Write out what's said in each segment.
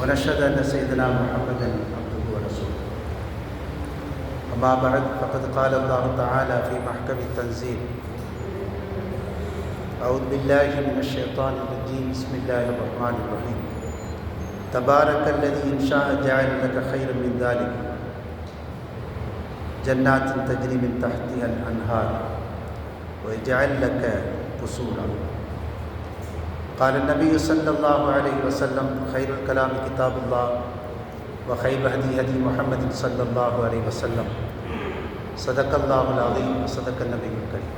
ونشهد أن سيدنا محمدا عبده ورسوله. أما بعد فقد قال الله تعالى في محكم التنزيل أعوذ بالله من الشيطان الرجيم. بسم الله الرحمن الرحيم. تبارك الذي إن شاء جعل لك خيرا من ذلك. جنات تجري من تحتها الأنهار ويجعل لك قصورا. قال النبي صلى الله عليه وسلم خير الكلام كتاب الله وخير هدي هدي محمد صلى الله عليه وسلم صدق الله العظيم وصدق النبي الكريم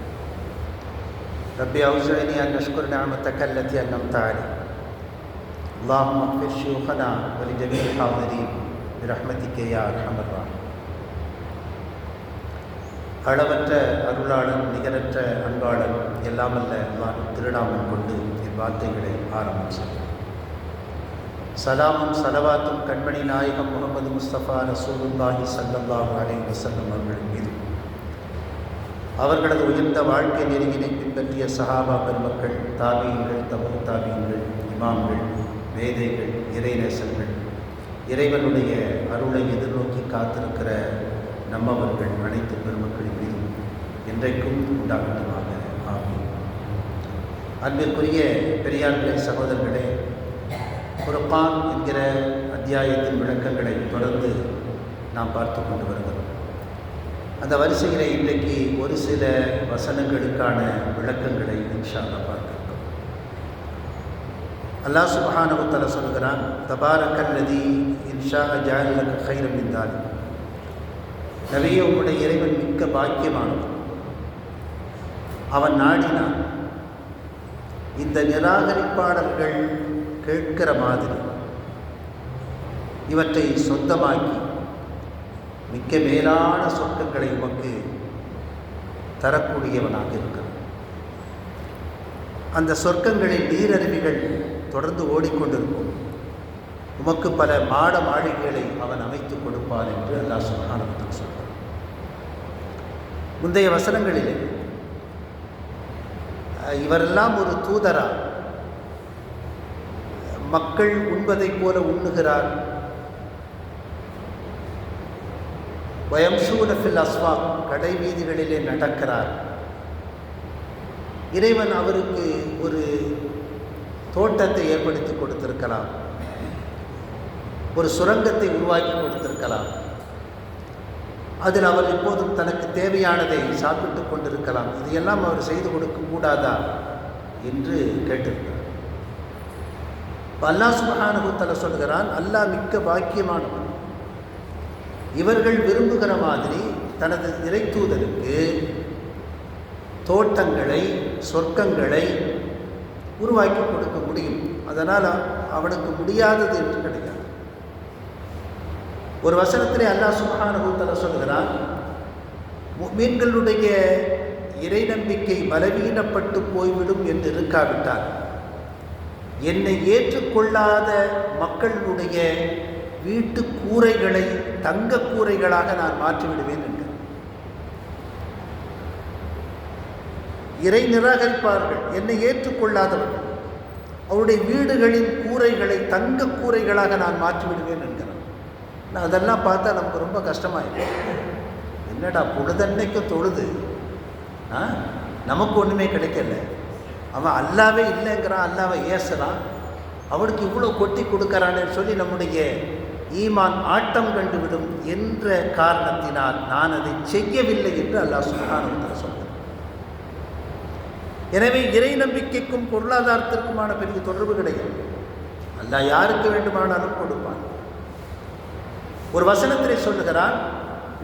ربي أوزعني أن أشكر نعمتك التي أنعمت علي اللهم اغفر شيوخنا ولجميع الحاضرين برحمتك يا أرحم الراحمين அளவற்ற அருளாளன் நிகரற்ற அன்பாளன் எல்லாமல்ல அல்லாஹ் திருநாமம் கொண்டு வார்த்தைகளை ஆரம்பித்தார் சலாமும் சலவாத்தும் கண்மணி நாயகம் முகமது முஸ்தபா ரசூலுல்லாஹி சல்லல்லாஹு அலை வசல்லம் அவர்கள் மீது. அவர்களது உயர்ந்த வாழ்க்கை நெருங்கினை பின்பற்றிய சஹாபா பெருமக்கள் தாபியங்கள் தபு தாபியங்கள் இமாம்கள் வேதைகள் இறைநேசர்கள் இறைவனுடைய அருளை எதிர்நோக்கி காத்திருக்கிற நம்மவர்கள் அனைத்து பெருமக்களின் மீதும் என்றைக்கும் உண்டாகட்டுமாக. ஆகும் அன்பிற்குரிய பெரியார்களே சகோதரர்களே குரப்பான் என்கிற அத்தியாயத்தின் விளக்கங்களை தொடர்ந்து நாம் பார்த்து கொண்டு வருகிறோம். அந்த வரிசையில் இன்றைக்கு ஒரு சில வசனங்களுக்கான விளக்கங்களை இன்ஷால்லா பார்க்கிறோம் அல்லாஹ் சுபஹானகுத்தல சொல்கிறான் தபாரக்கல்லதி இன்ஷா ஜாலிலக கைரம் இருந்தால் நிறைய உங்களுடைய இறைவன் மிக்க பாக்கியமானது அவன் நாடினான் இந்த நிராகரிப்பாளர்கள் கேட்கிற மாதிரி இவற்றை சொந்தமாக்கி மிக்க மேலான சொர்க்கங்களை உமக்கு தரக்கூடியவனாக இருக்கிறான். அந்த சொர்க்கங்களில் நீரருவிகள் தொடர்ந்து ஓடிக்கொண்டிருக்கும். உமக்கு பல மாட மாளிகைகளை அவன் அமைத்து கொடுப்பான் என்று அல்லாஹ் சுகானத்தில் சொல்கிறான் முந்தைய வசனங்களிலே இவரெல்லாம் ஒரு தூதரா? மக்கள் உண்பதைப் போல உண்ணுகிறார். வயம்சூனஃபில் அஸ்வா கடை வீதிகளிலே நடக்கிறார். இறைவன் அவருக்கு ஒரு தோட்டத்தை ஏற்படுத்தி கொடுத்திருக்கலாம். ஒரு சுரங்கத்தை உருவாக்கி கொடுத்திருக்கலாம். அதில் அவர் எப்போதும் தனக்கு தேவையானதை சாப்பிட்டு கொண்டிருக்கலாம். இதையெல்லாம் அவர் செய்து கொடுக்க கூடாதா என்று கேட்டிருக்கிறார். அல்லா சுபஹானுகுத்தல சொல்கிறான் அல்லாஹ் மிக்க பாக்கியமானவன். இவர்கள் விரும்புகிற மாதிரி தனது இறைத்தூதருக்கு தோட்டங்களை சொர்க்கங்களை உருவாக்கி கொடுக்க முடியும். அதனால் அவனுக்கு முடியாதது என்று கிடையாது. ஒரு வசனத்திலே அல்லாஹ் சுபஹானுகுத்தல சொல்கிறான் மீன்களுடைய இறை நம்பிக்கை பலவீனப்பட்டு போய்விடும் என்று இருக்காவிட்டால் என்னை ஏற்றுக்கொள்ளாத மக்களுடைய வீட்டு கூரைகளை தங்க கூரைகளாக நான் மாற்றிவிடுவேன் என்று இறை நிராகரிப்பார்கள் என்னை ஏற்றுக்கொள்ளாதவர்கள் அவருடைய வீடுகளின் கூரைகளை தங்க கூரைகளாக நான் மாற்றிவிடுவேன் என்கிறான் அதெல்லாம் பார்த்தா நமக்கு ரொம்ப கஷ்டமாயிடும். என்னடா பொழுதன்னைக்கும் தொழுது? ஆ? நமக்கு ஒன்றுமே கிடைக்கல. அவன் அல்லாவே இல்லைங்கிறான் அல்லாவை ஏசுகிறான் அவனுக்கு இவ்வளோ கொட்டி கொடுக்கறான்னு சொல்லி நம்முடைய ஈமான் ஆட்டம் கண்டுவிடும் என்ற காரணத்தினால் நான் அதை செய்யவில்லை என்று அல்லாஹ் சுல்தானத்தில் சொல்கிறான் எனவே இறை நம்பிக்கைக்கும் பொருளாதாரத்திற்குமான பெரிய தொடர்பு கிடையாது. அல்லாஹ் யாருக்கு வேண்டுமானாலும் கொடுப்பான். ஒரு வசனத்திலே சொல்லுகிறான்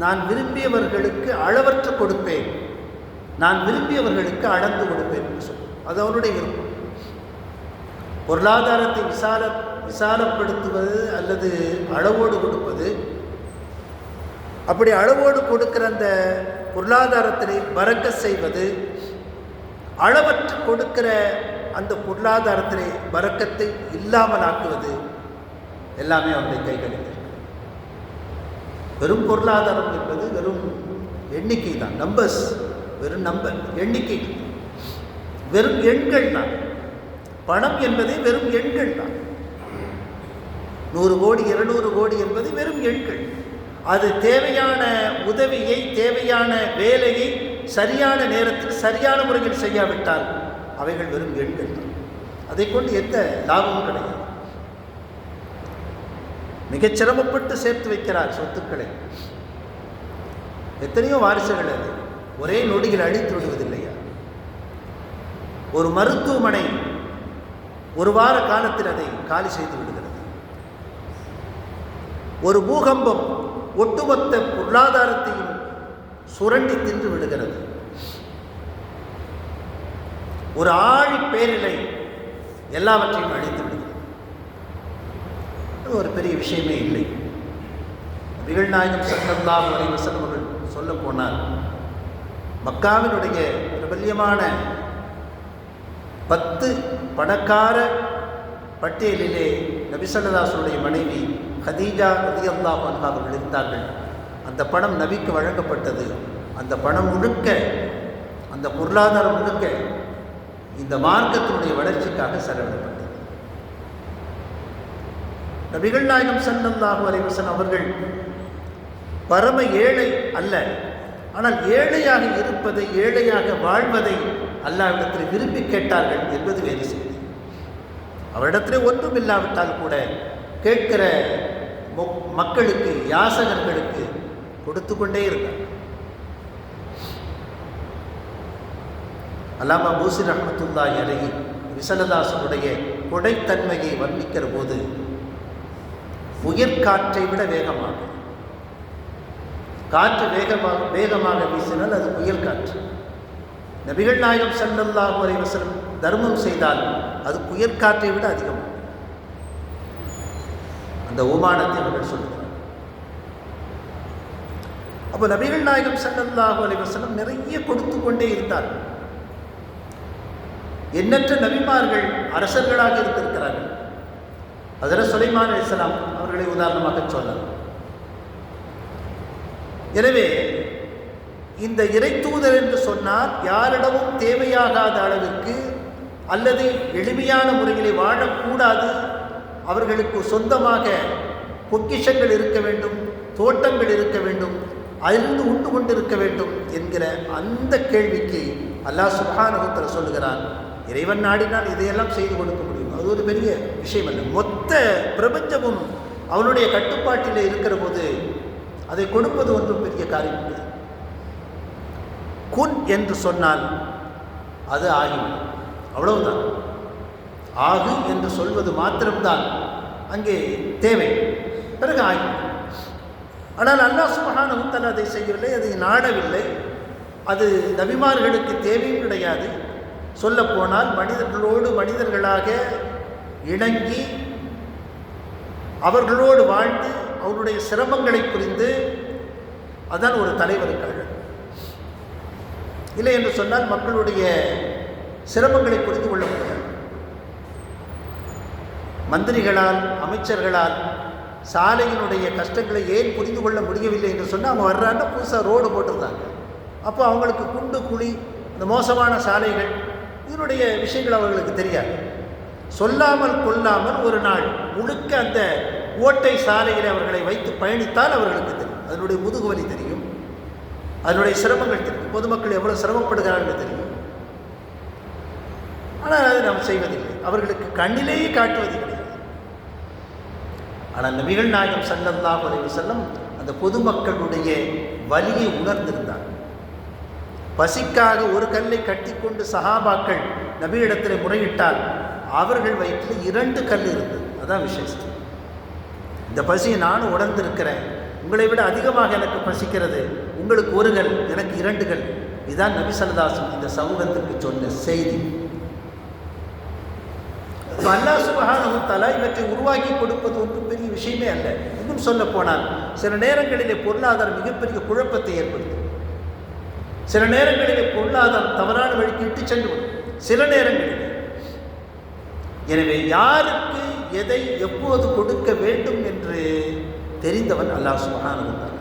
நான் விரும்பியவர்களுக்கு அளவற்று கொடுப்பேன். நான் விரும்பியவர்களுக்கு அளந்து கொடுப்பேன். என்று சொல்லுவேன் அது அவனுடைய விருப்பம். பொருளாதாரத்தை விசால விசாலப்படுத்துவது அல்லது அளவோடு கொடுப்பது அப்படி அளவோடு கொடுக்கிற அந்த பொருளாதாரத்தினை பறக்க செய்வது அளவற்று கொடுக்கிற அந்த பொருளாதாரத்தினை பறக்கத்தை இல்லாமல் ஆக்குவது எல்லாமே அவருடைய கைகளில் வெறும் பொருளாதாரம் என்பது வெறும் எண்ணிக்கை தான். நம்பர்ஸ் வெறும் நம்பர் எண்ணிக்கை. வெறும் எண்கள் தான். பணம் என்பதே வெறும் எண்கள் தான். நூறு கோடி இருநூறு கோடி என்பது வெறும் எண்கள். அது தேவையான உதவியை தேவையான வேலையை சரியான நேரத்தில் சரியான முறையில் செய்யாவிட்டால் அவைகள் வெறும் எண்கள் தான். அதை கொண்டு எந்த லாபமும் கிடையாது. மிகச் சிரமப்பட்டு சேர்த்து வைக்கிறார் சொத்துக்களை. எத்தனையோ வாரிசுகள் அது. ஒரே நொடியில் அழித்து விடுவதில்லையா? ஒரு மருத்துவமனை ஒரு வார காலத்தில் அதை காலி செய்து விடுகிறது. ஒரு பூகம்பம் ஒட்டுமொத்த பொருளாதாரத்தையும் சுரண்டி தின்று விடுகிறது. ஒரு ஆழி பேரிலை எல்லாவற்றையும் அழித்து அது ஒரு பெரிய விஷயமே இல்லை. நிகழ்நாயகம் நாயகம் அலைஹி வஸல்லம் அவர்கள் சொல்ல போனால் மக்காவினுடைய பிரபல்யமான பத்து பணக்கார பட்டியலிலே நபிசல்லதாசனுடைய மனைவி ஹதீஜா ரதியல்லாஹு அன்ஹா அவர்கள் இருந்தார்கள். அந்த பணம் நபிக்கு வழங்கப்பட்டது. அந்த பணம் முழுக்க அந்த பொருளாதாரம் முழுக்க இந்த மார்க்கத்தினுடைய வளர்ச்சிக்காக செலவிடப்பட்டது. நபிகள் நாயகம் சல்லல்லாஹு அலைவசன் அவர்கள் பரம ஏழை அல்ல. ஆனால் ஏழையாக இருப்பதை ஏழையாக வாழ்வதை அல்லாவிடத்தில் விரும்பி கேட்டார்கள் என்பது வேறு செய்தி. அவரிடத்தில் ஒன்றும் இல்லாவிட்டால் கூட கேட்கிற மொ- மக்களுக்கு யாசகர்களுக்கு கொடுத்து கொண்டே இருந்தார். அல்லாமா பூசி ரஹமத்துல்லா அலஹி விசலதாசனுடைய கொடைத்தன்மையை வர்ணிக்கிற போது உயிர்காற்றை விட வேகமாக. காற்று வேகமாக வேகமாக வீசினால் அது புயல் காற்று. நபிகள் நாயகம் ஸல்லல்லாஹு அலைஹி வஸல்லம் தர்மம் செய்தால் அது புயல் காற்றை விட அதிகம். அந்த ஓமானத்தை அவர்கள் சொல்லுகிறார் அப்போ நபிகள் நாயகம் ஸல்லல்லாஹு அலைஹி வஸல்லம் நிறைய கொடுத்து கொண்டே இருந்தார் எண்ணற்ற நபிமார்கள் அரசர்களாக இருந்திருக்கிறார்கள். அதில் சுலைமான் அலிஸ்லாம் அவர்களை உதாரணமாக சொல்லலாம் எனவே இந்த இறைத்தூதர் என்று சொன்னால் யாரிடமும் தேவையாகாத அளவிற்கு அல்லது எளிமையான முறையிலே வாழக்கூடாது. அவர்களுக்கு சொந்தமாக பொக்கிஷங்கள் இருக்க வேண்டும் தோட்டங்கள் இருக்க வேண்டும் அதிலிருந்து உண்டு கொண்டு இருக்க வேண்டும் என்கிற அந்த கேள்விக்கு அல்லாஹ் சுப்ஹானஹு சொல்லுகிறான். இறைவன் நாடினால் இதையெல்லாம் செய்து கொடுக்க முடியும். அது ஒரு பெரிய விஷயம் அல்ல. மொத்த பிரபஞ்சமும் அவனுடைய கட்டுப்பாட்டில் இருக்கிற போது அதை கொடுப்பது ஒன்றும் பெரிய காரியம் இல்லை. குன் என்று சொன்னால் அது ஆகிவிடும் அவ்வளவுதான். ஆகு என்று சொல்வது மாத்திரம்தான். அங்கே தேவை. பிறகு ஆகிவிடும் ஆனால் அல்லாஹ் சுபஹானஹு தஆலா அதை செய்யவில்லை. அதை நாடவில்லை. அது நபிமார்களுக்கு தேவையும் கிடையாது. சொல்லப்போனால் மனிதர்களோடு மனிதர்களாக இணங்கி அவர்களோடு வாழ்ந்து அவருடைய சிரமங்களை புரிந்து அதான் ஒரு தலைவருக்கு அழகு. இல்லை என்று சொன்னால் மக்களுடைய சிரமங்களை புரிந்து கொள்ள முடியாது. மந்திரிகளால் அமைச்சர்களால் சாலையினுடைய கஷ்டங்களை ஏன் புரிந்து கொள்ள முடியவில்லை என்று சொன்னால் அவங்க வர்றாங்க புதுசாக ரோடு போட்டிருந்தாங்க. அப்போ அவங்களுக்கு குண்டு குழி இந்த மோசமான சாலைகள் இதனுடைய விஷயங்கள் அவர்களுக்கு தெரியாது. சொல்லாமல் கொள்ளாமல் ஒரு நாள் முழுக்க அந்த ஓட்டை சாலையில் அவர்களை வைத்து பயணித்தால் அவர்களுக்கு தெரியும். அதனுடைய முதுகுவலி தெரியும். அதனுடைய சிரமங்கள் தெரியும். பொதுமக்கள் எவ்வளவு சிரமப்படுகிறார்கள் தெரியும். ஆனால் அதை நாம் செய்வதில்லை. அவர்களுக்கு கண்ணிலேயே காட்டுவது கிடையாது ஆனால் நபிகள் நாயகம் சல்லல்லா உதவி வஸல்லம் அந்த பொதுமக்களுடைய வலியை உணர்ந்திருந்தார். பசிக்காக ஒரு கல்லை கட்டிக்கொண்டு சஹாபாக்கள் நபியிடத்தில் முறையிட்டால் அவர்கள் வயிற்றில் இரண்டு கல் இருந்தது. அதான் விசேஷம். இந்த பசியை நானும் உணர்ந்திருக்கிறேன். உங்களை விட அதிகமாக எனக்கு பசிக்கிறது. உங்களுக்கு ஒரு கல் எனக்கு இரண்டு கல். இதுதான் நபி இந்த சமூகத்திற்கு சொன்ன செய்தி. அல்லா அல்லாஹ் இவற்றை உருவாக்கி கொடுப்பது ஒன்றும் பெரிய விஷயமே அல்ல. இன்னும் சொல்ல போனால் சில நேரங்களிலே பொருளாதாரம் மிகப்பெரிய குழப்பத்தை ஏற்படுத்தும். சில நேரங்களிலே பொருளாதாரம் தவறான வழிக்கு இட்டு சென்று சில நேரங்களில் எனவே யாருக்கு எதை எப்போது கொடுக்க வேண்டும் என்று தெரிந்தவன் அல்லாஹ் சுபஹானஹு இருந்தான்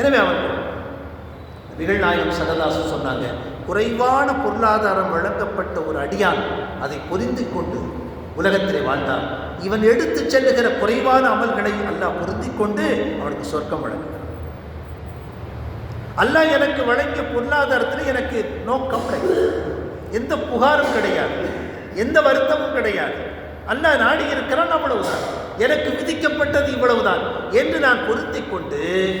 எனவே அவன் நபிகள் நாயகம் சொன்னாங்க குறைவான பொருளாதாரம் வழங்கப்பட்ட ஒரு அடியான் அதை பொரிந்து கொண்டு உலகத்திலே வாழ்ந்தான். இவன் எடுத்துச் செல்லுகிற குறைவான அமல்களை அல்லாஹ் பொருந்தி கொண்டு அவனுக்கு சொர்க்கம் வழங்குகிறான். அல்லாஹ் எனக்கு வழங்கிய பொருளாதாரத்தில் எனக்கு நோ கம்ப்ளைண்ட் எந்த புகாரும் கிடையாது. எந்த வருத்தமும் கிடையாது. அல்ல நாடி இருக்கிறான் அவ்வளவுதான். எனக்கு விதிக்கப்பட்டது இவ்வளவுதான் என்று நான் பொருத்திக் கொண்டு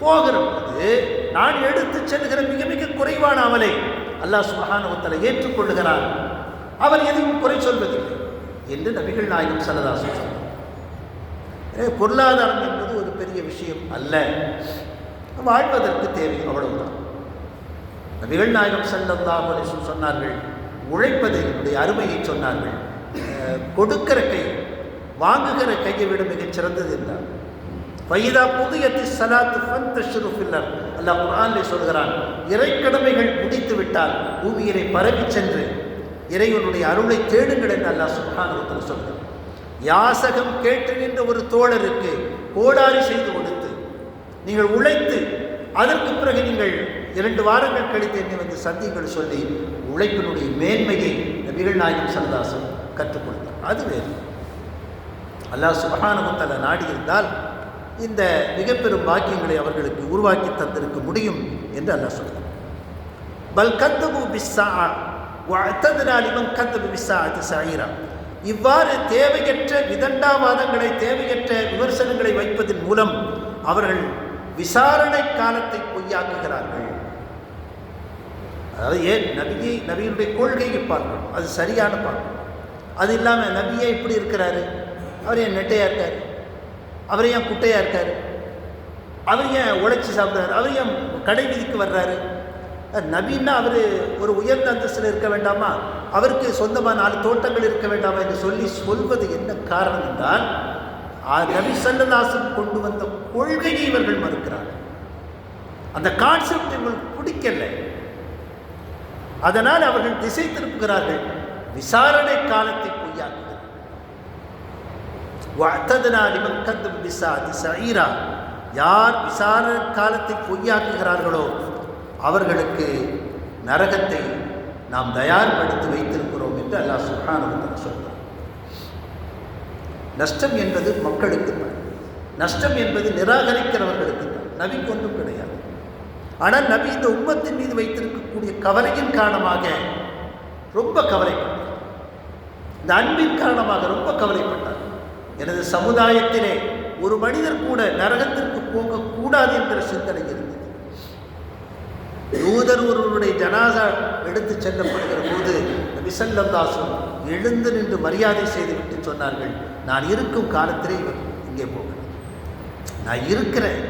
போகிற போது நான் எடுத்துச் செல்கிற மிக மிக குறைவான அவலை அல்லாஹ் சுபஹானவத்தலை ஏற்றுக்கொள்ளுகிறான். அவர் எதுவும் குறை சொல்வதில்லை என்று நபிகள் நாயகம் சல்லதாசு சொன்னார். பொருளாதாரம் என்பது ஒரு பெரிய விஷயம் அல்ல. வாழ்வதற்கு தேவை அவ்வளவுதான். நபிகள் நாயகம் சல்லல்லாஹு சொன்னார்கள் வஸல்லம் என்னுடைய அருமையை சொன்னார்கள். கொடுக்கிற கை வாங்குகிற கையை விட மிகச் சிறந்தது என்றார். வைதா புதியத்தி சலாத்து ஃபந்தஷ்ரு ஃபில்லர். அல்லாஹ் குர்ஆனிலே சொல்கிறான் இறைக்கடமைகள் முடித்து விட்டால் பூமியிலே பரவி சென்று இறைவனுடைய அருளை தேடுங்கள் என்று அல்லாஹ் சுப்ஹானஹு சொல்கிறார் யாசகம் கேட்டு நின்ற ஒரு தோழருக்கு கோடாரி செய்து கொடுத்து நீங்கள் உழைத்து அதற்கு பிறகு நீங்கள் இரண்டு வாரங்கள் கழித்து என்னை வந்து சந்திங்கள் சொல்லி உழைப்பினுடைய மேன்மையை நபிகள் நாயகம் சல்லாசம் கற்றுக் கொடுத்தார். அது வேறு. அல்லாஹ் சுபஹானகுத்தல நாடி இருந்தால் இந்த மிக பெரும் பாக்கியங்களை அவர்களுக்கு உருவாக்கி தந்திருக்க முடியும் என்று அல்லாஹ் சொல்கிறார் பல் கத்தபு பிஸ்ஸா வஅத்ததுனால் இவன் கத்தபு பிஸ்ஸா அது சாயிரா இவ்வாறு தேவையற்ற விதண்டாவாதங்களை தேவையற்ற விமர்சனங்களை வைப்பதன் மூலம் அவர்கள் விசாரணை காலத்தை பொய்யாக்குகிறார்கள். அதாவது ஏன் நபியை நபியினுடைய கொள்கையை பார்க்கணும். அது சரியான பார்க்கணும். அது இல்லாமல் நபியே இப்படி இருக்கிறாரு. அவர் ஏன் நெட்டையாக இருக்கார்? அவர் ஏன் குட்டையாக இருக்கார்? அவர் ஏன் உழைச்சி சாப்பிட்றாரு? அவர் ஏன் கடை விதிக்கு வர்றாரு நபின்னா அவர் ஒரு உயர்ந்த அந்தஸ்தில் இருக்க வேண்டாமா? அவருக்கு சொந்தமாக நாலு தோட்டங்கள் இருக்க வேண்டாமா என்று சொல்லி சொல்வது என்ன காரணம் என்றால் நபி சல்லதாசன் கொண்டு வந்த கொள்கையை இவர்கள் மறுக்கிறார்கள். அந்த கான்செப்ட் இவங்களுக்கு பிடிக்கலை. அதனால் அவர்கள் திசை திருப்புகிறார்கள். விசாரணை காலத்தை பொய்யாக்குகிறார் யார் விசாரணை காலத்தை பொய்யாக்குகிறார்களோ அவர்களுக்கு நரகத்தை நாம் தயார்படுத்தி வைத்திருக்கிறோம் என்று அல்லாஹ் சுல்ஹானவன் சொல்கிறார் நஷ்டம் என்பது மக்களுக்கு தான். நஷ்டம் என்பது நிராகரிக்கிறவர்களுக்கு தான். நவிக்கு கிடையாது. ஆனால் நபி இந்த உம்மத்தின் மீது வைத்திருக்கக்கூடிய கவலையின் காரணமாக ரொம்ப கவலைப்பட்டார். இந்த அன்பின் காரணமாக ரொம்ப கவலைப்பட்டார். எனது சமுதாயத்திலே ஒரு மனிதர் கூட நரகத்திற்கு போகக்கூடாது என்கிற சிந்தனை இருந்தது. யூதர் ஒருவருடைய ஜனாசா எடுத்து செல்லப்படுகிற போது விசல்லந்தாசும் எழுந்து நின்று மரியாதை செய்துவிட்டு சொன்னார்கள் நான் இருக்கும் காலத்திலே இவர் இங்கே போகிறேன். நான் இருக்கிறேன்.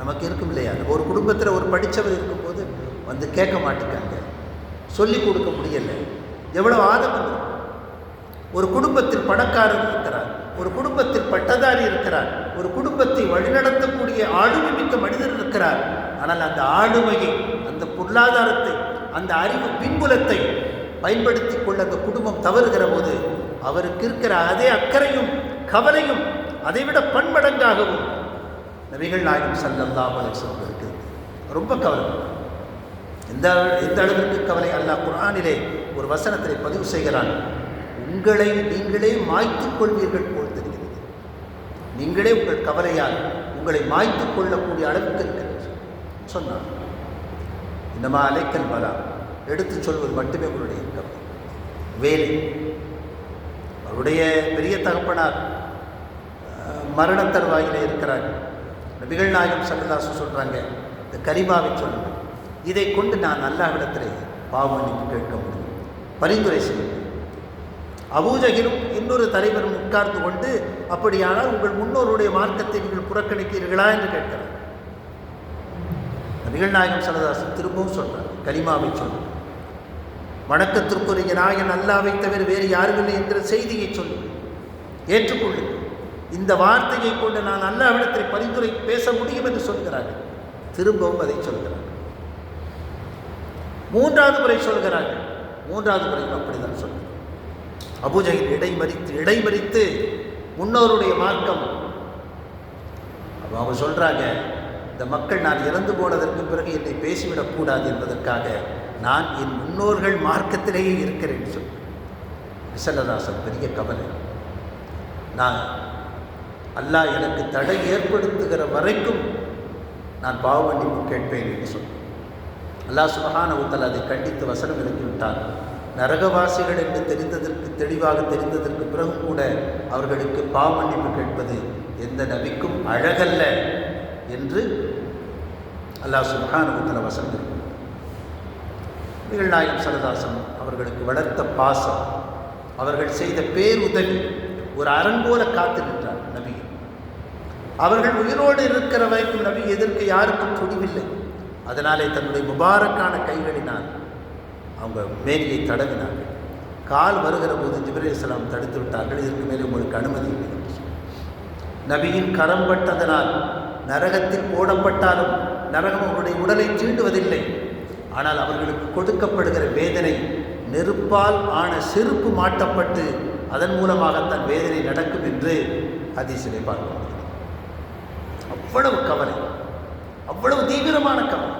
நமக்கு இருக்கும் இல்லையா? ஒரு குடும்பத்தில் ஒரு படித்தவர் இருக்கும்போது வந்து கேட்க மாட்டேங்காங்க சொல்லிக் கொடுக்க முடியலை. எவ்வளோ ஆதங்கம் ஒரு குடும்பத்தில் பணக்காரர் இருக்கிறார் ஒரு குடும்பத்தில் பட்டதாரி இருக்கிறார் ஒரு குடும்பத்தை வழிநடத்தக்கூடிய ஆளுமை மிக்க மனிதர் இருக்கிறார். ஆனால் அந்த ஆளுமையை அந்த பொருளாதாரத்தை அந்த அறிவு பின்புலத்தை பயன்படுத்தி கொள்ள அந்த குடும்பம் தவறுகிற போது அவருக்கு இருக்கிற அதே அக்கறையும் கவலையும் அதைவிட பன்மடங்காகவும் நபிகள் நாயகம் சல்லல்லா அலைஹி இருக்குது ரொம்ப கவலை. எந்த எந்த அளவிற்கு கவலை? அல்லாஹ் குரானிலே ஒரு வசனத்தை பதிவு செய்கிறான். உங்களை நீங்களே மாய்த்துக் கொள்வீர்கள் போல் தெரிகிறது. நீங்களே உங்கள் கவலையால் உங்களை மாய்த்துக் கொள்ளக்கூடிய அளவுக்கு இருக்கிறது சொன்னார் இந்தமா அலைக்கல் பலா. எடுத்துச் சொல்வது மட்டுமே உங்களுடைய கவலை. வேலை. அவருடைய பெரிய தகப்பனார் அஹ், மரண தருவாயிலே இருக்கிறார். நபிகள் நாயகம் சல்லல்லாசு சொல்கிறாங்க இந்த கரிமாவை சொல்லுங்கள். இதை கொண்டு நான் அல்லாஹ்விடத்திலே பாவ மன்னிப்பு கேட்க முடியும். பரிந்துரை செய்யுங்கள். அபூஜகிலும் இன்னொரு தலைவரும் உட்கார்ந்து கொண்டு அப்படியானால் உங்கள் முன்னோருடைய மார்க்கத்தை நீங்கள் புறக்கணிக்கிறீர்களா? என்று கேட்கிறார். நபிகள் நாயகம் திரும்பவும் சொல்கிறார் கலிமாவை சொல்றார் வணக்கத்திற்குரிய நாயன் அல்லாவை தவிர வேறு யாருமில்லை என்ற செய்தியை சொல்லுங்கள் ஏற்றுக்கொள்ளுங்கள் இந்த வார்த்தையை கொண்டு நான் அல்லாவிடத்தை பரிந்துரை பேச முடியும் என்று சொல்கிறார்கள். திரும்பவும் அதை சொல்கிறார்கள் மூன்றாவது முறை சொல்கிறார்கள். மூன்றாவது முறையும் அப்படிதான் சொல்கிறார். அபுஜகில் இடைமறித்து இடைமறித்து முன்னோருடைய மார்க்கம். அப்ப அவங்க சொல்கிறாங்க இந்த மக்கள் நான் இறந்து போனதற்கு பிறகு என்னை பேசிவிடக்கூடாது என்பதற்காக நான் என் முன்னோர்கள் மார்க்கத்திலேயே இருக்கிறேன் சொல் விசலதாசன் பெரிய கவலை. நான் அல்லாஹ் எனக்கு தடை ஏற்படுத்துகிற வரைக்கும் நான் பாவமன்னிப்பு கேட்பேன் என்று சொன்னேன். அல்லாஹ் சுபஹான உத்தல் அதை கண்டித்து வசனம் இறக்கிவிட்டார் நரகவாசிகள் என்று தெரிந்ததற்கு தெளிவாக தெரிந்ததற்கு பிறகு கூட அவர்களுக்கு பாவமன்னிப்பு கேட்பது எந்த நபிக்கும் அழகல்ல என்று அல்லாஹ் சுபஹான உத்தல வசனம் இருக்கு நிகழ்நாயகம் சரதாசன் அவர்களுக்கு வளர்த்த பாசம் அவர்கள் செய்த பேருதவி ஒரு அரண் போல காத்து நின்றார் அவர்கள் உயிரோடு இருக்கிற வரைக்கும் நபி எதிர்க்க யாருக்கும் துணிவில்லை. அதனாலே தன்னுடைய முபாரக்கான கைகளினால் அவங்க மேனியை தடவினார்கள். கால் வருகிற போது ஜிப்ரேல் இஸ்லாம் தடுத்து விட்டார்கள். இதற்கு மேலே உங்களுக்கு அனுமதி இல்லை நபியின் கரம் பட்டதனால் நரகத்தில் போடப்பட்டாலும் நரகம் அவருடைய உடலை தீண்டுவதில்லை ஆனால் அவர்களுக்கு கொடுக்கப்படுகிற வேதனை நெருப்பால் ஆன செருப்பு மாட்டப்பட்டு அதன் மூலமாக தன் வேதனை நடக்கும் என்று ஹதீஸிலே பார்க்க அவ்வளவு கவலை அவ்வளவு தீவிரமான கவலை.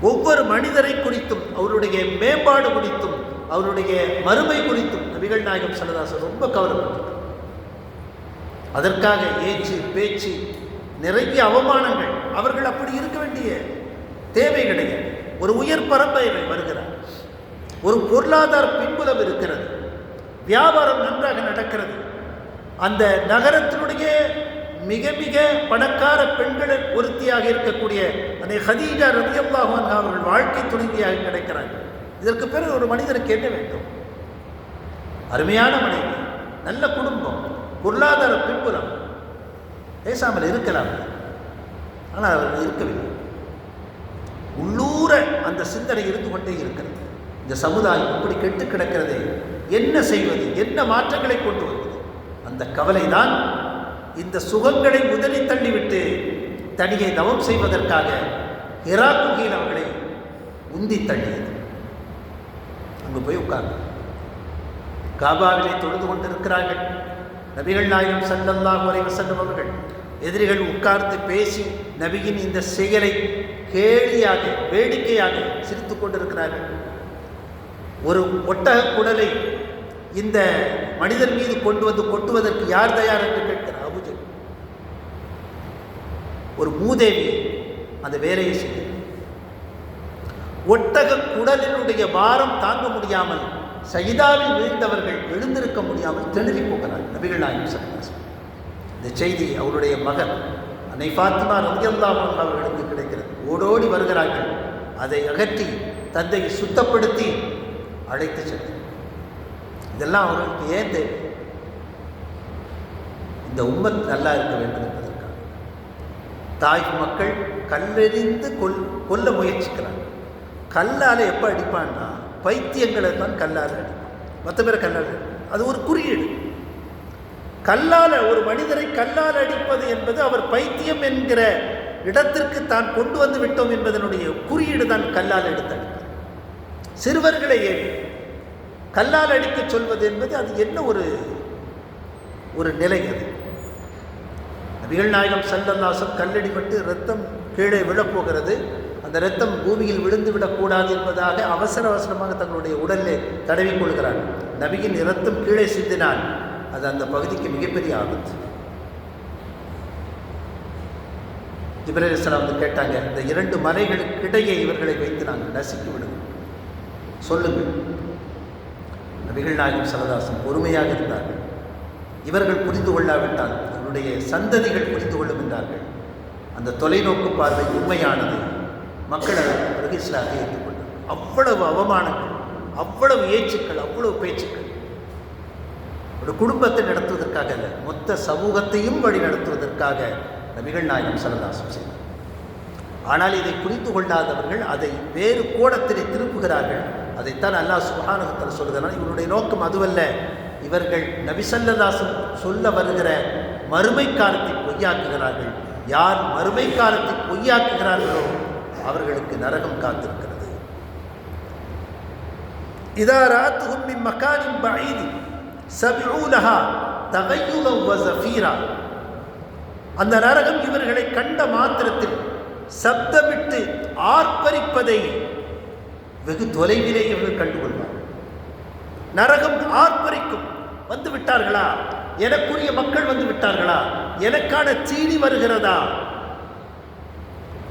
ஒவ்வொரு மனிதரை குறித்தும் அவருடைய மேம்பாடு குறித்தும் அவருடைய மறுமை குறித்தும் நபிகள் நாயகம் சல்லதாசன் ரொம்ப கவலைப்பட்டார் அதற்காக ஏச்சு பேச்சு நிறைய அவமானங்கள் அவர்கள் அப்படி இருக்க வேண்டிய தேவை கிடையாது ஒரு உயர் பரம்பரை வருகிறார். ஒரு பொருளாதார பின்புலம் இருக்கிறது. வியாபாரம் நன்றாக நடக்கிறது. அந்த நகரத்தினுடைய மிக மிக பணக்கார பெண்களில் ஒருத்தியாக இருக்கக்கூடிய அந்த ஹதீஜா ரதியல்லாஹான் அவர்கள் வாழ்க்கை துணைவியாக கிடைக்கிறாங்க இதற்கு பிறகு ஒரு மனிதனுக்கு என்ன வேண்டும். அருமையான மனைவி நல்ல குடும்பம் பொருளாதார பின்புலம். பேசாமல் இருக்கலாம். ஆனால் அவர்கள் இருக்கவில்லை. உள்ளூர அந்த சிந்தனை இருந்து கொண்டே இருக்கிறது. இந்த சமுதாயம் இப்படி கெட்டு கிடக்கிறது என்ன செய்வது என்ன மாற்றங்களை கொண்டு வருவது? அந்த கவலை தான் இந்த சுகங்களை முதலில் தள்ளிவிட்டு தனியை தவம் செய்வதற்காக ஹெரா குகையில் அவர்களை உந்தி தள்ளியது. அங்கு போய் உட்கார்ந்து காபாவிலே தொழுது கொண்டிருக்கிறார்கள். நபிகள் நாயகம் சல்லல்லாஹு அலைஹி வஸல்லம் அவர்கள் எதிரிகள் உட்கார்ந்து பேசி நபியின் இந்த செயலை கேலியாக வேடிக்கையாக சிரித்து கொண்டிருக்கிறார்கள். ஒரு ஒட்டக குடலை இந்த மனிதர் மீது கொண்டு வந்து கொட்டுவதற்கு யார் தயார் என்று கேட்கிறார். ஒரு மூதேவி அந்த வேலையை செய்யும். ஒட்டக குடலினுடைய பாரம் தாங்க முடியாமல் சைதாவில் வீழ்ந்தவர்கள் எழுந்திருக்க முடியாமல் திணறி போகிறார் நபிகள் நாயகம் இந்த செய்தி அவருடைய மகன் அன்னை ஃபாத்திமா ரதியல்லாஹ் அவர்களுக்கு கிடைக்கிறது. ஓடோடி வருகிறார்கள். அதை அகற்றி தந்தையை சுத்தப்படுத்தி அழைத்து சென்றார் இதெல்லாம் அவர்களுக்கு ஏன் தேவை? இந்த உம்மத் நல்லா இருக்க வேண்டும். தாய் மக்கள் கல்லெறிந்து கொல் கொல்ல முயற்சிக்கிறாங்க. கல்லால் எப்போ அடிப்பான்னா பைத்தியங்களை தான் கல்லால் அடிப்பான் மற்ற பேரை கல்லால் அது ஒரு குறியீடு. கல்லால் ஒரு மனிதரை கல்லால் அடிப்பது என்பது அவர் பைத்தியம் என்கிற இடத்திற்கு தான் கொண்டு வந்து விட்டோம் என்பதனுடைய குறியீடு தான் கல்லால் எடுத்து அடிப்பது. சிறுவர்களை ஏன்? கல்லால் அடிக்கச் சொல்வது என்பது அது என்ன ஒரு ஒரு நிலை அது? நிகழ்நாயகம் சல்லல்லாசம் கல்லடிப்பட்டு ரத்தம் கீழே விழப்போகிறது. அந்த ரத்தம் பூமியில் விழுந்து விடக்கூடாது என்பதாக அவசர அவசரமாக தங்களுடைய உடலிலே தடவிக் கொள்கிறார்கள் நபியின் இரத்தம் கீழே சிந்தினால் அது அந்த பகுதிக்கு மிகப்பெரிய ஆபத்து. ஜிப்ரேல் இஸ்லாம் வந்து கேட்டாங்க இந்த இரண்டு மலைகளுக்கு இடையே இவர்களை வைத்து நாங்கள் நசுக்கி விடுவோம். சொல்லுங்கள். நபிகள் நாயகம் சரதாசன் பொறுமையாக இருந்தார்கள். இவர்கள் புரிந்து கொள்ளாவிட்டால் இவருடைய சந்ததிகள் புரிந்து கொள்ளும் என்றார்கள். அந்த தொலைநோக்கு பார்வை உண்மையானது. மக்கள் அதை பிறகு இஸ்லாத்தை ஏற்றுக்கொண்டார் அவ்வளவு அவமானங்கள் அவ்வளவு ஏச்சுக்கள் அவ்வளவு பேச்சுக்கள். ஒரு குடும்பத்தை நடத்துவதற்காக அல்ல மொத்த சமூகத்தையும் வழி நடத்துவதற்காக நபிகள் நாயகம் சரதாசம் செய்தார். ஆனால் இதை புரிந்து கொள்ளாதவர்கள் அதை வேறு கோணத்திலே திருப்புகிறார்கள். அதைத்தான் அல்லாஹ் சுகானகத்தில் சொல்கிறான் இவருடைய நோக்கம் அதுவல்ல. இவர்கள் நபிசல்லதாசன் சொல்ல வருகிற மறுமை காலத்தை பொய்யாக்குகிறார்கள். யார் மறுமை காலத்தை பொய்யாக்குகிறார்களோ அவர்களுக்கு நரகம் காத்திருக்கிறது. இதா ராத்துஹும் மின் மகானின் பைதி சபியூலஹா தகையுலம் அந்த நரகம் இவர்களை கண்ட மாத்திரத்தில் சப்தமிட்டு ஆர்ப்பரிப்பதை வெகு தொலைவிலே இவர்கள் கண்டுகொள்வார் நரகம் ஆர்ப்பரிக்கும். வந்து விட்டார்களா எனக்குரிய மக்கள் வந்து விட்டார்களா எனக்கான தீனி வருகிறதா?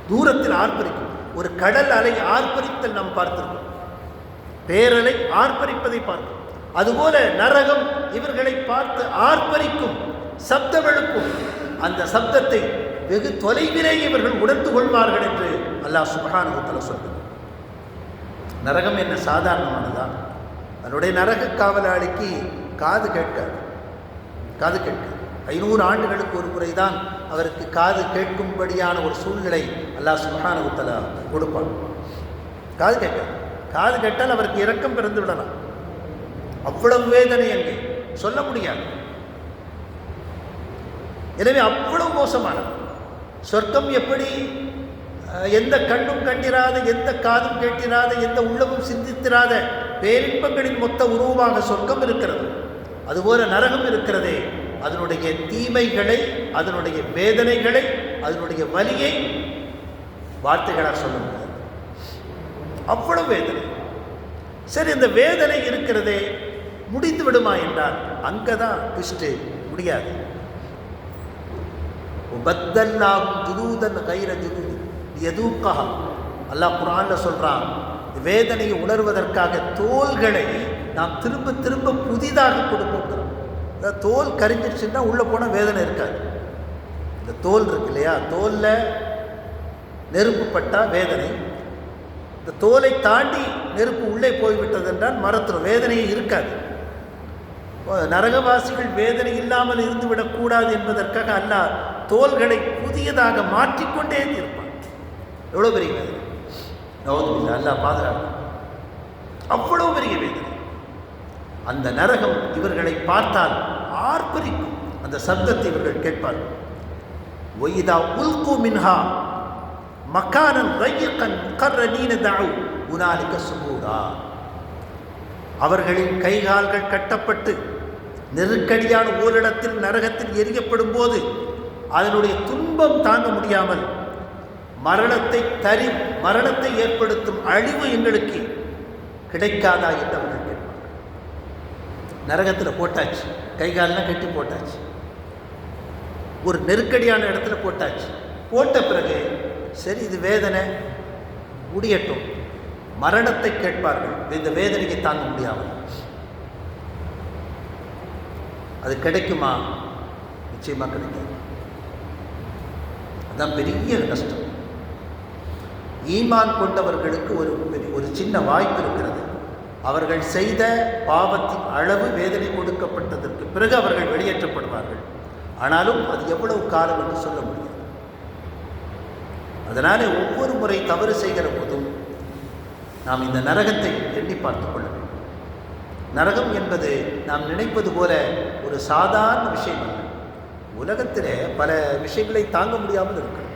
தூரத்தில் ஆர்ப்பரிக்கும். ஒரு கடல் அலை ஆர்ப்பரித்தல் நாம் பார்த்திருக்கோம். பேரலை ஆர்ப்பரிப்பதை பார்க்கும் அதுபோல நரகம் இவர்களை பார்த்து ஆர்ப்பரிக்கும் சப்தம் எழுப்பும் அந்த சப்தத்தை வெகு தொலைவிலே இவர்கள் உணர்ந்து கொள்வார்கள் என்று அல்லாஹ் சுபஹானுகத்தில் சொல்கிறார் நரகம் என்ன சாதாரணமானதா? அதனுடைய நரக காவலாளிக்கு காது கேட்காது. காது கேட்காது. ஐநூறு ஆண்டுகளுக்கு ஒரு முறைதான் அவருக்கு காது கேட்கும்படியான ஒரு சூழ்நிலை அல்லாஹ் உத்தலா கொடுப்பான். காது கேட்காது. காது கேட்டால் அவருக்கு இரக்கம் பிறந்து விடலாம். அவ்வளவு வேதனை அங்கே. சொல்ல முடியாது. எனவே அவ்வளவு மோசமானது. சொர்க்கம் எப்படி எந்த கண்ணும் கண்டிராத எந்த காதும் கேட்டிராத எந்த உள்ளமும் சிந்தித்திராத பேரின்பங்களின் மொத்த உருவமாக சொர்க்கம் இருக்கிறது. அதுபோல நரகம் இருக்கிறதே. அதனுடைய தீமைகளை அதனுடைய வேதனைகளை அதனுடைய வலியை வார்த்தைகளாக சொல்ல முடியாது. அவ்வளவு வேதனை. சரி இந்த வேதனை இருக்கிறதே முடிந்து விடுமா என்றால் அங்கே தான் ட்விஸ்ட்டு முடியாது. உபத்தல்லாகும் ஜுதூதன் கைர ஜுதூது எதுக்காக? அல்லாஹ் குரான்ல சொல்கிறான் வேதனையை உணர்வதற்காக தோள்களை நாம் திரும்ப திரும்ப புதிதாக கொடுப்போம். இந்த தோல் கரிஞ்சிருச்சுன்னா உள்ளே போனால் வேதனை இருக்காது. இந்த தோல் இருக்கு இல்லையா? தோலில் நெருப்பு பட்டால் வேதனை. இந்த தோலை தாண்டி நெருப்பு உள்ளே போய்விட்டது என்றால் மரத்தில் வேதனையே இருக்காது. நரகவாசிகள் வேதனை இல்லாமல் இருந்துவிடக்கூடாது என்பதற்காக அல்ல தோள்களை புதியதாக மாற்றிக்கொண்டே இருப்பான். எவ்வளோ பெரிய வேதனை? நவதுபில்லா அல்லா பாதுகாப்பு. அவ்வளவு பெரிய வேதனை. அந்த நரகம் இவர்களை பார்த்தால் ஆர்ப்பரிக்கும். அந்த சப்தத்தை இவர்கள் கேட்பார்கள். ஒய்தா உல்கு மின்ஹா மக்கானன் ரையக்கன் கர்ரனீன தழு உனாலிக்க சுகூரா. அவர்களின் கைகால்கள் கட்டப்பட்டு நெருக்கடியான ஓரிடத்தில் நரகத்தில் எரியப்படும் போது அதனுடைய துன்பம் தாங்க முடியாமல் மரணத்தை தரி மரணத்தை ஏற்படுத்தும் அழிவு எங்களுக்கு கிடைக்காதா என்று அவர்கள் கேட்பாங்க நரகத்தில் போட்டாச்சு. கைகாலெலாம் கட்டி போட்டாச்சு. ஒரு நெருக்கடியான இடத்துல போட்டாச்சு. போட்ட பிறகு சரி இது வேதனை முடியட்டும். மரணத்தை கேட்பார்கள். இந்த வேதனையை தாங்க முடியாமல். அது கிடைக்குமா? நிச்சயமாக கிடைக்காது. அதான் பெரிய கஷ்டம். ஈமான் கொண்டவர்களுக்கு ஒரு பெரிய- ஒரு சின்ன வாய்ப்பு இருக்கிறது. அவர்கள் செய்த பாவத்தின் அளவு வேதனை கொடுக்கப்பட்டதற்கு பிறகு அவர்கள் வெளியேற்றப்படுவார்கள். ஆனாலும் அது எவ்வளவு காலம் என்று சொல்ல முடியாது. அதனாலே ஒவ்வொரு முறை தவறு செய்கிற போதும் நாம் இந்த நரகத்தை எண்ணி பார்த்துக் கொள்ள வேண்டும். நரகம் என்பது நாம் நினைப்பது போல ஒரு சாதாரண விஷயம் அல்ல. உலகத்திலே பல விஷயங்களை தாங்க முடியாமல் இருக்கிறது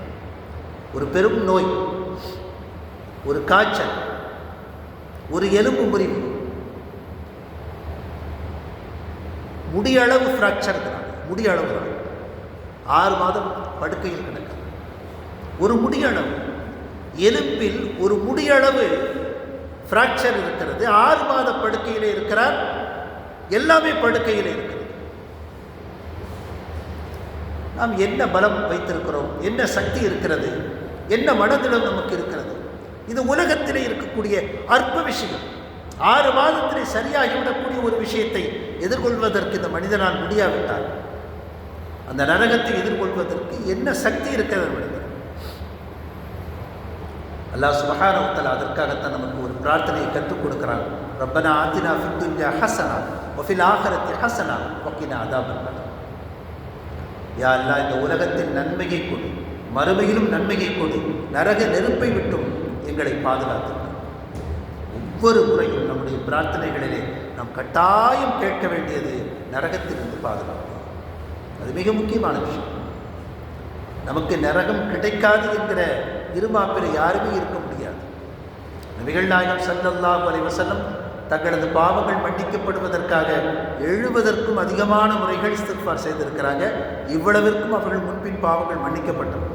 ஒரு பெரும் நோய் ஒரு காய்ச்சல் ஒரு எலும்பு முறிவு. முடியளவு ஃப்ராக்சர் முடியளவு தான். ஆறு மாதம் படுக்கையில் கிடக்கிறது ஒரு முடியளவு. எலும்பில் ஒரு முடியளவு ஃப்ராக்சர் இருக்கிறது. ஆறு மாத படுக்கையில் இருக்கிறார். எல்லாமே படுக்கையில் இருக்கிறது நாம் என்ன பலம் வைத்திருக்கிறோம்? என்ன சக்தி இருக்கிறது? என்ன மனதிடம் நமக்கு இருக்கிறது இது உலகத்திலே இருக்கக்கூடிய அற்ப விஷயம். ஆறு மாதத்திலே சரியாகிவிடக்கூடிய ஒரு விஷயத்தை எதிர்கொள்வதற்கு இந்த மனிதனால் முடியாவிட்டால் அந்த நரகத்தை எதிர்கொள்வதற்கு என்ன சக்தி இருக்கிறது மனிதன் அல்லாஹ் சுபஹானவத்தல் அதற்காகத்தான் நமக்கு ஒரு பிரார்த்தனையை கற்றுக் கொடுக்கிறான். ரப்பனா ஆத்தினா ஃபித்துன்யா ஹசனா ஒஃபில் ஆகரத்தி ஹசனா ஒக்கினா அதாபன் யா அல்லாஹ் இந்த உலகத்தின் நன்மையை கொடு மறுமையிலும் நன்மையை கொடு நரக நெருப்பை விட்டும் எங்களை பாதுகாத்து ஒவ்வொரு முறையும் நம்முடைய பிரார்த்தனைகளிலே நாம் கட்டாயம் கேட்க வேண்டியது நரகத்திலிருந்து பாதுகாப்பு. அது மிக முக்கியமான விஷயம். நமக்கு நரகம் கிடைக்காது என்கிற இருமாப்பில் யாருமே இருக்க முடியாது. நபிகள் நாயகம் சல்லல்லா அலைஹி தங்களது பாவங்கள் மன்னிக்கப்படுவதற்காக எழுபதற்கும் அதிகமான முறைகள் இஸ்திஃபார் செய்திருக்கிறாங்க. இவ்வளவிற்கும் அவர்கள் முன்பின் பாவங்கள் மன்னிக்கப்பட்டது.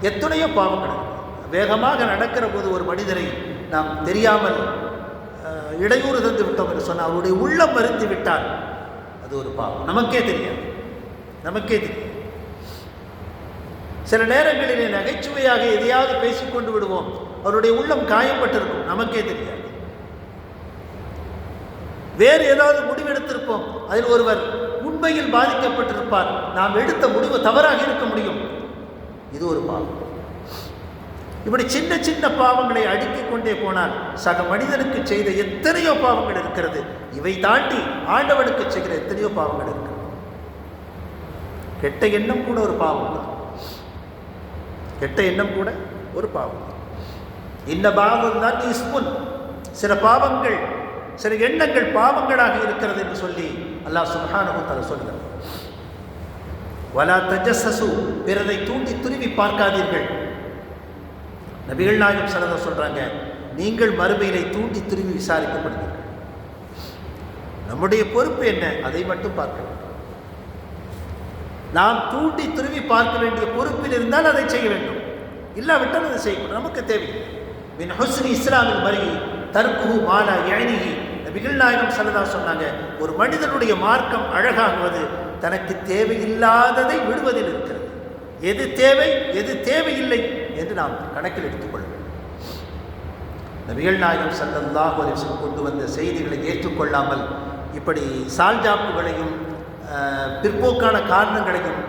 எத்தனையோ பாவங்கள். இருக்கு. வேகமாக நடக்கிற போது ஒரு மனிதரை நாம் தெரியாமல் இடையூறு தந்து விட்டோம் என்று சொன்னால் அவருடைய உள்ளம் மறுத்து விட்டால் அது ஒரு பாவம். நமக்கே தெரியாது. நமக்கே தெரியும் சில நேரங்களிலே நகைச்சுவையாக எதையாவது பேசிக்கொண்டு விடுவோம். அவருடைய உள்ளம் காயப்பட்டிருக்கும். நமக்கே தெரியாது. வேறு ஏதாவது முடிவெடுத்திருப்போம். அதில் ஒருவர் உண்மையில் பாதிக்கப்பட்டிருப்பார். நாம் எடுத்த முடிவு தவறாக இருக்க முடியும். இது ஒரு பாவம். இப்படி சின்ன சின்ன பாவங்களை அடுக்கிக் கொண்டே போனால் சக மனிதனுக்கு செய்த எத்தனையோ பாவங்கள் இருக்கிறது. இவை தாண்டி ஆண்டவனுக்கு செய்கிற எத்தனையோ பாவங்கள் இருக்கிறது. கெட்ட எண்ணம் கூட ஒரு பாவம். தான் கெட்ட எண்ணம் கூட ஒரு பாவம். இந்த பாவம் தான் இஸ்முன். சில பாவங்கள் சில எண்ணங்கள் பாவங்களாக இருக்கிறது என்று சொல்லி அல்லாஹ் சுப்ஹானஹு தஆலா சொல்கிறார் வலா தஜஸ்ஸசு பிறரை தூண்டி துருவி பார்க்காதீர்கள். நபிகள் நாயகம் சலதா சொல்கிறாங்க நீங்கள் மறுமையிலே தூண்டி துருவி விசாரிக்கப்படுவீர்கள். நம்முடைய பொறுப்பு என்ன? அதை மட்டும் பார்க்க வேண்டும் நாம் தூண்டி துருவி பார்க்க வேண்டிய பொறுப்பில் இருந்தால் அதை செய்ய வேண்டும். இல்லாவிட்டால் அதை செய்யக்கூடும் நமக்கு தேவை. மின் ஹுஸ்னி மருகி தர்குஹு மாலா ஏனிகி நபிகள் நாயகம் சரதா சொன்னாங்க ஒரு மனிதனுடைய மார்க்கம் அழகாகுவது தனக்கு தேவையில்லாததை விடுவதில் இருக்கிறது. எது தேவை? எது தேவையில்லை? என்று நாம் கணக்கில் எடுத்துக்கொள்வோம். நபிகள் நாயகம் சல்லல்லாஹு அலைஹி கொண்டு வந்த செய்திகளை ஏற்றுக்கொள்ளாமல் இப்படி சால்ஜாப்புகளையும் பிற்போக்கான காரணங்களையும்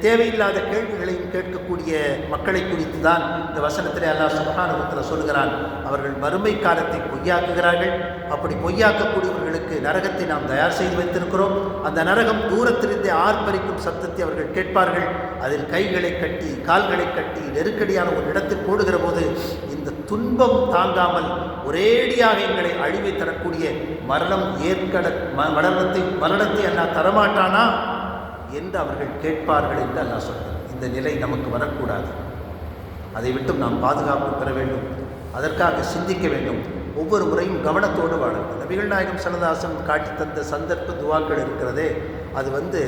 தேவையில்லாத கேள்விகளையும் கேட்கக்கூடிய மக்களை குறித்து தான் இந்த வசனத்திலே அல்லாஹ் சுபஹானுபத்தில் சொல்கிறான் அவர்கள் மறுமை காலத்தை பொய்யாக்குகிறார்கள். அப்படி பொய்யாக்கக்கூடியவர்களுக்கு நரகத்தை நாம் தயார் செய்து வைத்திருக்கிறோம். அந்த நரகம் தூரத்திலிருந்தே ஆர்ப்பரிக்கும் சத்தத்தை அவர்கள் கேட்பார்கள். அதில் கைகளை கட்டி கால்களை கட்டி நெருக்கடியான ஒரு இடத்தில் போடுகிற போது இந்த துன்பம் தாங்காமல் ஒரேடியாக எங்களை அழிவை தரக்கூடிய மரணம் ஏற்கட ம- மரணத்தை மரணத்தை அல்லாஹ் தரமாட்டானா? என்று அவர்கள் கேட்பார்கள் என்று அல்லாஹ் சொல்கிறார் இந்த நிலை நமக்கு வரக்கூடாது. அதை விட்டும் நாம் பாதுகாப்பு பெற வேண்டும். அதற்காக சிந்திக்க வேண்டும். ஒவ்வொரு முறையும் கவனத்தோடு வாழ நபிகள் நாயகம் சனதாசன் காட்டி தந்த சந்தர்ப்ப துவாக்கள் இருக்கிறதே அது வந்து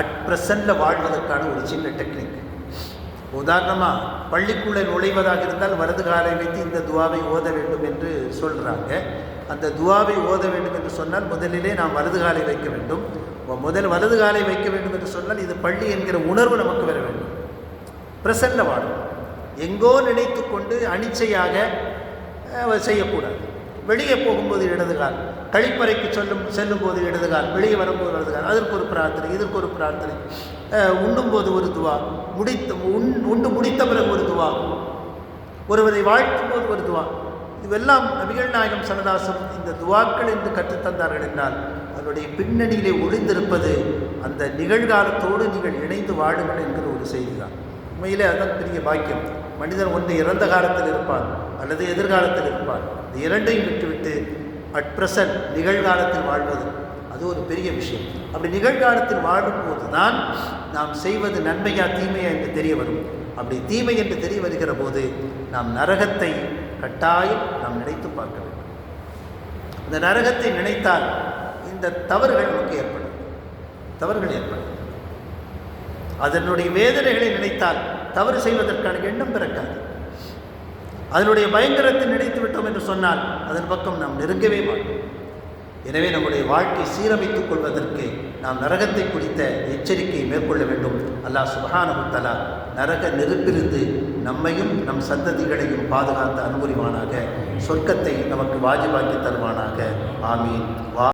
அட் ப்ரெசண்டில் வாழ்வதற்கான ஒரு சின்ன டெக்னிக் உதாரணமாக பள்ளிக்குள்ளே நுழைவதாக இருந்தால் வரது காலை வைத்து இந்த துவாவை ஓத வேண்டும் என்று சொல்கிறாங்க அந்த துவாவை ஓத வேண்டும் என்று சொன்னால் முதலிலே நாம் வரது காலை வைக்க வேண்டும். முதல் வலது காலை வைக்க வேண்டும் என்று சொன்னால் இது பள்ளி என்கிற உணர்வு நமக்கு வர வேண்டும். பிரசன்ன வாழும் எங்கோ நினைத்து கொண்டு அனிச்சையாக செய்யக்கூடாது. வெளியே போகும்போது இடது கால். கழிப்பறைக்கு சொல்லும் செல்லும்போது இடது கால். வெளியே வரும்போது வலது கால். அதற்கு ஒரு பிரார்த்தனை இதற்கு ஒரு பிரார்த்தனை. உண்ணும்போது ஒரு துவா. முடித்து உண் உண்டு முடித்த பிறகு ஒரு துவா. ஒருவரை வாழ்த்தும் போது ஒரு துவா. இதுவெல்லாம் நபிகள் நாயகம் சனதாசம் இந்த துவாக்கள் என்று கற்றுத்தந்தார்கள் என்றால் அதனுடைய பின்னணியிலே ஒளிந்திருப்பது அந்த நிகழ்காலத்தோடு நீங்கள் இணைந்து வாழுங்கள் என்கிற ஒரு செய்தி தான் உண்மையிலே அதுதான் பெரிய பாக்கியம். மனிதன் ஒன்று இறந்த காலத்தில் இருப்பான் அல்லது எதிர்காலத்தில் இருப்பான். இந்த இரண்டையும் விட்டுவிட்டு அட் ப்ரெசன்ட் நிகழ்காலத்தில் வாழ்வது அது ஒரு பெரிய விஷயம். அப்படி நிகழ்காலத்தில் வாழும்போது தான் நாம் செய்வது நன்மையா தீமையா என்று தெரிய வரும். அப்படி தீமை என்று தெரிய வருகிற போது நாம் நரகத்தை கட்டாயம் நாம் நினைத்து பார்க்க வேண்டும். இந்த நரகத்தை நினைத்தால் இந்த தவறுகள் நமக்கு ஏற்படும். தவறுகள் ஏற்படும். அதனுடைய வேதனைகளை நினைத்தால் தவறு செய்வதற்கான எண்ணம் பிறக்காது. அதனுடைய பயங்கரத்தை நினைத்து விட்டோம் என்று சொன்னால் அதன் பக்கம் நாம் நெருங்கவே மாட்டோம். எனவே நம்முடைய வாழ்க்கை சீரமைத்துக் கொள்வதற்கு நாம் நரகத்தை குறித்த எச்சரிக்கையை மேற்கொள்ள வேண்டும். அல்லாஹ் சுபஹானஹு நரக நெருப்பிருந்து நம்மையும் நம் சந்ததிகளையும் பாதுகாத்து அனுபவிவானாக சொர்க்கத்தை நமக்கு வாஜிபாக்கி தருவானாக. ஆமீன். வா